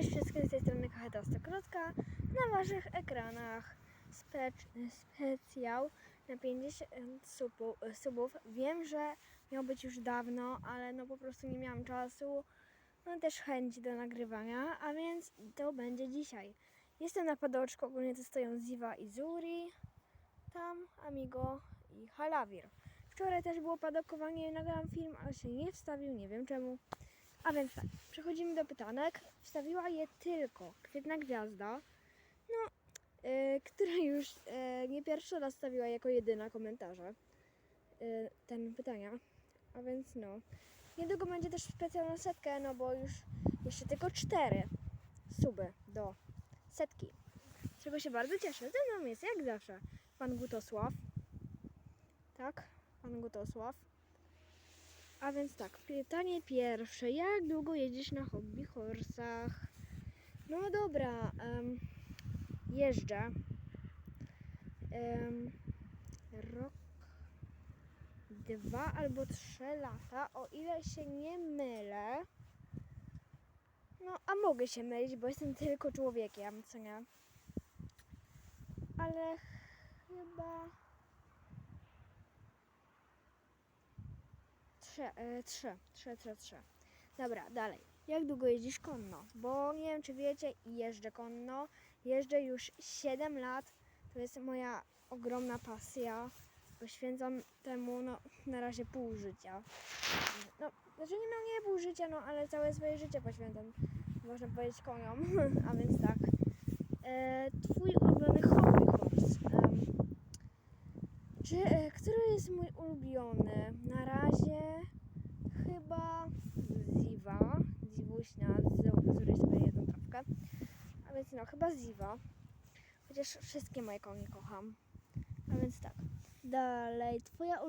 Cześć wszystkim z tej strony Kacheta Stokrotka. Na waszych ekranach specz- specjał na 50 subu, subów. Wiem, że miał być już dawno, ale no po prostu nie miałam czasu. No też chęć do nagrywania, a więc to będzie dzisiaj. Jestem na padoczku, ogólnie to stoją Ziva i Zuri. Tam Amigo i Halawir. Wczoraj też było padokowanie, nagrałam film, ale się nie wstawił, nie wiem czemu. A więc tak, przechodzimy do pytanek. Wstawiła je tylko Kwietna Gwiazda, no, y, która już y, nie pierwszy raz stawiła jako jedyna komentarze y, ten pytania. A więc no, niedługo będzie też specjalna setkę, no bo już jeszcze tylko cztery suby do setki. Z czego się bardzo cieszę. Ze mną jest jak zawsze pan Gutosław. Tak, pan Gutosław. A więc tak, pytanie pierwsze. Jak długo jeździsz na hobby horsach? No dobra, em, jeżdżę. Em, rok, dwa albo trzy lata, o ile się nie mylę. No, a mogę się mylić, bo jestem tylko człowiekiem, co nie? Ale chyba... Trzy, e, trzy, trzy, trzy, trzy. Dobra, dalej. Jak długo jeździsz konno? Bo nie wiem, czy wiecie, jeżdżę konno. Jeżdżę już 7 lat. To jest moja ogromna pasja. Poświęcam temu, no, na razie pół życia. No, znaczy nie, no, nie pół życia, no, ale całe swoje życie poświęcam, można powiedzieć, koniom. A więc tak. E, twój ulubiony hobby horse. Em, czy, e, który jest mój ulubiony? Na razie chyba Ziva. Ziwuśnia, z której sobie jedną trawkę. A więc no, chyba Ziva. Chociaż wszystkie moje konie kocham. A więc tak. Dalej, twoja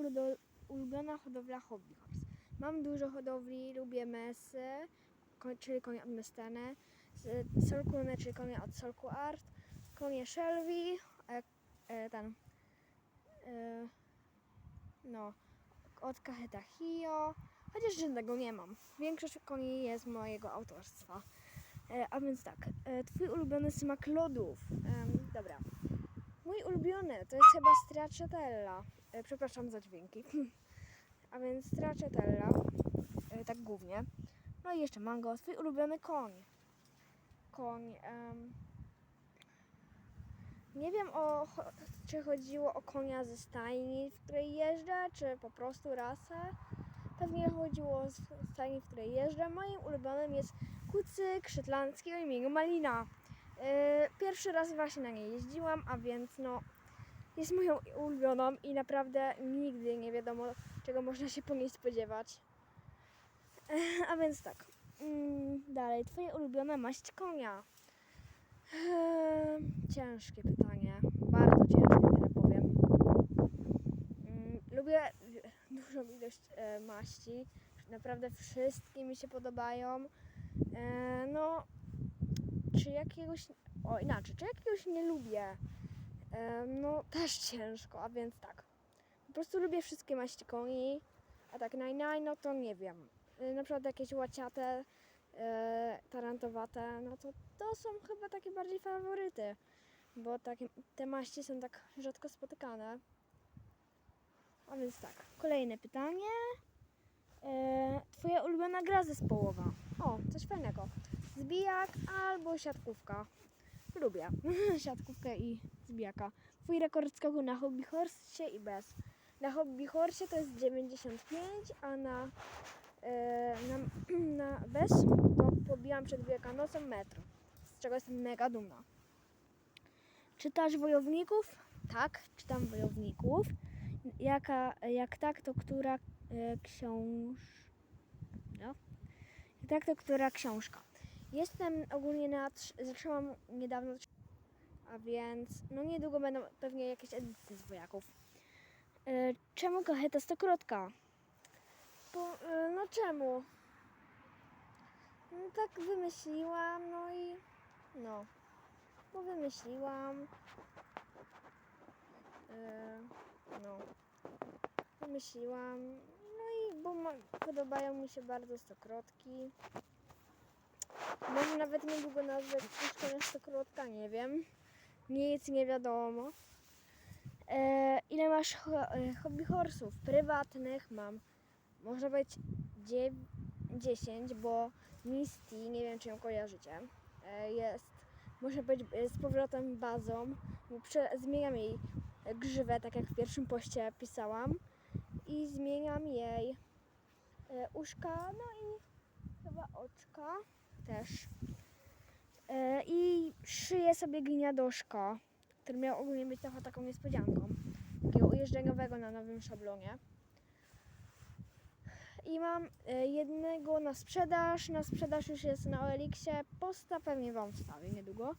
ulubiona hodowla hobby horse. Mam dużo hodowli, lubię mesy, czyli konie od Mestene, z- Solkune, czyli konie od Solku Art, konie Shelby, e, e, ten e, no, od Kaheta Hio, chociaż żadnego nie mam. Większość koni jest mojego autorstwa. E, a więc tak, e, twój ulubiony smak lodów. Dobra. Mój ulubiony to jest chyba stracciatella. E, przepraszam za dźwięki. a więc stracciatella, tak głównie. No i jeszcze mango. Twój ulubiony koń. Koń. nie wiem, o, czy chodziło o konia ze stajni, w której jeżdżę, czy po prostu rasę. Pewnie chodziło o s- stajni, w której jeżdżę. Moim ulubionym jest kucyk szytlandzki o imieniu Malina. Yy, pierwszy raz właśnie na niej jeździłam, a więc no jest moją ulubioną i naprawdę nigdy nie wiadomo, czego można się po niej spodziewać. A więc tak. Mm, dalej, twoje ulubione maść konia. Eee, ciężkie pytanie. Bardzo ciężkie, tyle powiem. Mm, lubię dużą ilość e, maści. Naprawdę wszystkie mi się podobają. E, no, czy jakiegoś. O, inaczej, czy jakiegoś nie lubię? E, no, też ciężko, a więc tak. Po prostu lubię wszystkie maści koni, a tak naj, naj no to nie wiem. Na przykład jakieś łaciate, tarantowate, no to to są chyba takie bardziej faworyty, bo takie, te maści są tak rzadko spotykane. A więc tak, kolejne pytanie. E, twoja ulubiona gra zespołowa? O, coś fajnego. Zbijak albo siatkówka. Lubię siatkówkę i zbijaka. Twój rekord skoku na hobby horse i bez. Na hobby horse to jest 95, a na, e, na, na bez to pobiłam przed Wielkanocą metr, z czego jestem mega dumna. Czytasz wojowników? Tak, czytam wojowników. Jaka, jak tak, to która e. No. Jak tak, to która książka? Jestem ogólnie na... Zaczęłam niedawno... A więc... No niedługo będą pewnie jakieś edycje z wojaków. E, czemu kocheta stokrotka? Bo, e, no czemu? No tak wymyśliłam, no i... No. Bo wymyśliłam. E, no. Wymyśliłam. No i bo ma, podobają mi się bardzo stokrotki. Może nawet niedługo nazwać puszczę stokrotka, nie wiem. Nic nie wiadomo. E, ile masz ho- e, hobby horsów? Prywatnych mam. Może być dziew- 10, bo Misty, nie wiem czy ją kojarzycie, e, jest, może być z powrotem bazą. bo zmieniam jej grzywę, tak jak w pierwszym poście pisałam. I zmieniam jej e, uszka, no i chyba oczka też. E, I szyję sobie gniadoszka, który miał ogólnie być trochę taką niespodzianką. Takiego ujeżdżeniowego na nowym szablonie. I mam e, jednego na sprzedaż. Na sprzedaż już jest na OLX-ie. Posta pewnie Wam wstawię niedługo.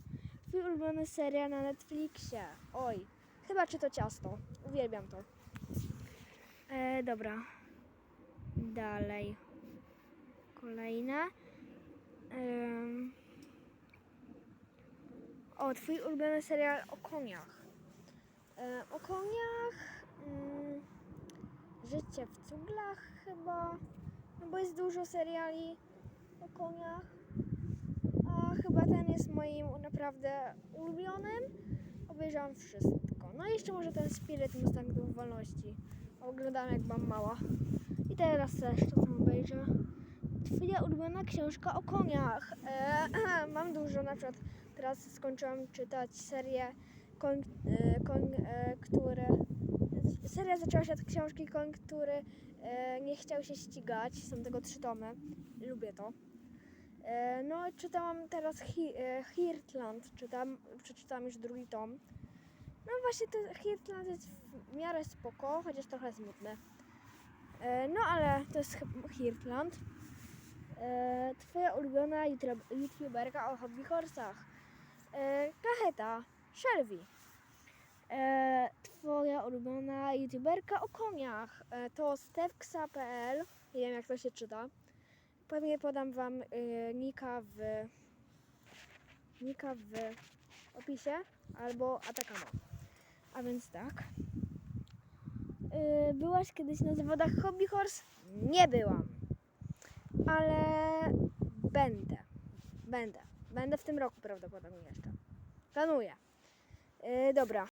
Twój ulubiony serial na Netflixie. Oj, chyba czy to ciasto. Uwielbiam to. E, dobra. Dalej. Kolejne. Em. O, twój ulubiony serial o koniach. E, o koniach. Mm, życie w cuglach chyba. No bo jest dużo seriali o koniach. A chyba ten jest moim naprawdę ulubionym. Obejrzałam wszystko. No i jeszcze może ten Spirit Mustangów Wolności. Oglądałam jak byłam mała. I teraz też tam obejrzę. Twoja ulubiona książka o koniach. E, mam dużo, na przykład teraz skończyłam czytać serię koń, e, koń e, które... Seria zaczęła się od książki Koń, który e, nie chciał się ścigać. Są tego trzy tomy. Lubię to. E, no, czytałam teraz Hi, Hirtland. Czytam, przeczytałam już drugi tom. No właśnie, to Hirtland jest w miarę spoko, chociaż trochę smutny. E, no, ale to jest Hirtland. E, twoja ulubiona YouTube- youtuberka o hobby horsach. E, Kacheta. E, twoja ulubiona youtuberka o koniach. E, to stewksa.pl. Nie wiem jak to się czyta. Pewnie podam wam e, nika w nika w opisie albo Atakama. A więc tak. E, byłaś kiedyś na zawodach hobby horse? Nie byłam ale będę. Będę. Będę w tym roku prawdopodobnie jeszcze. Planuję. Yy, dobra.